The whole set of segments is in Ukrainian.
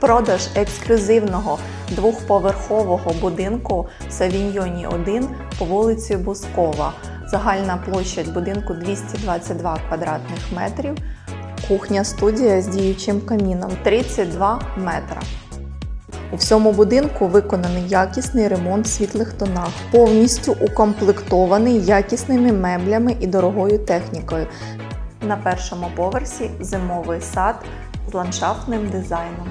Продаж ексклюзивного двохповерхового будинку в Савіньйоні 1 по вулиці Бускова. Загальна площа будинку 222 квадратних метрів. Кухня студія з діючим каміном 32 метра. У всьому будинку виконаний якісний ремонт в світлих тонах, повністю укомплектований якісними меблями і дорогою технікою. На першому поверсі зимовий сад з ландшафтним дизайном.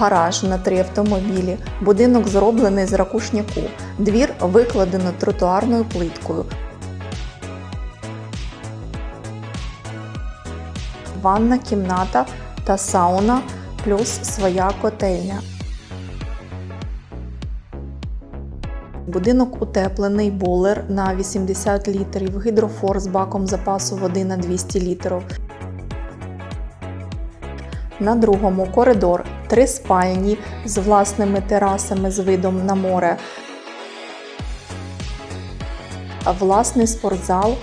Гараж на три автомобілі. Будинок зроблений з ракушняку. Двір викладено тротуарною плиткою. Ванна кімната та сауна плюс своя котельня. Будинок утеплений, болер на 80 літрів, гідрофор з баком запасу води на 200 літрів. На другому коридор три спальні з власними терасами з видом на море, власний спортзал.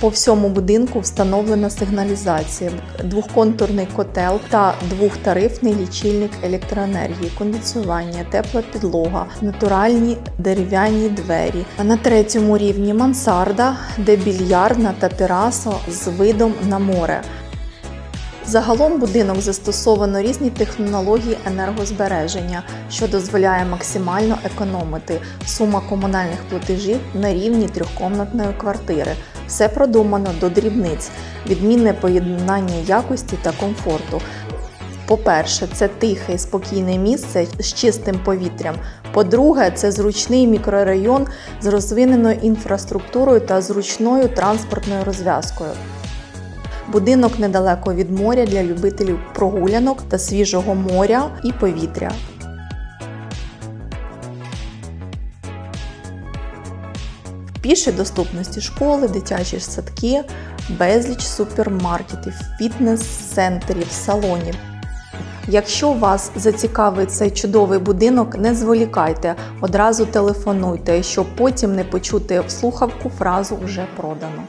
По всьому будинку встановлена сигналізація, двохконтурний котел та двохтарифний лічильник електроенергії, кондиціювання, тепла підлога, натуральні дерев'яні двері. На третьому рівні мансарда, де більярдна та тераса з видом на море. Загалом будинок застосовано різні технології енергозбереження, що дозволяє максимально економити сума комунальних платежів на рівні трьохкомнатної квартири. Все продумано до дрібниць, відмінне поєднання якості та комфорту. По-перше, це тихе і спокійне місце з чистим повітрям. По-друге, це зручний мікрорайон з розвиненою інфраструктурою та зручною транспортною розв'язкою. Будинок недалеко від моря для любителів прогулянок та свіжого моря і повітря. В пішій доступності школи, дитячі садки, безліч супермаркетів, фітнес-центрів, салонів. Якщо вас зацікавить цей чудовий будинок, не зволікайте, одразу телефонуйте, щоб потім не почути в слухавку фразу вже продано.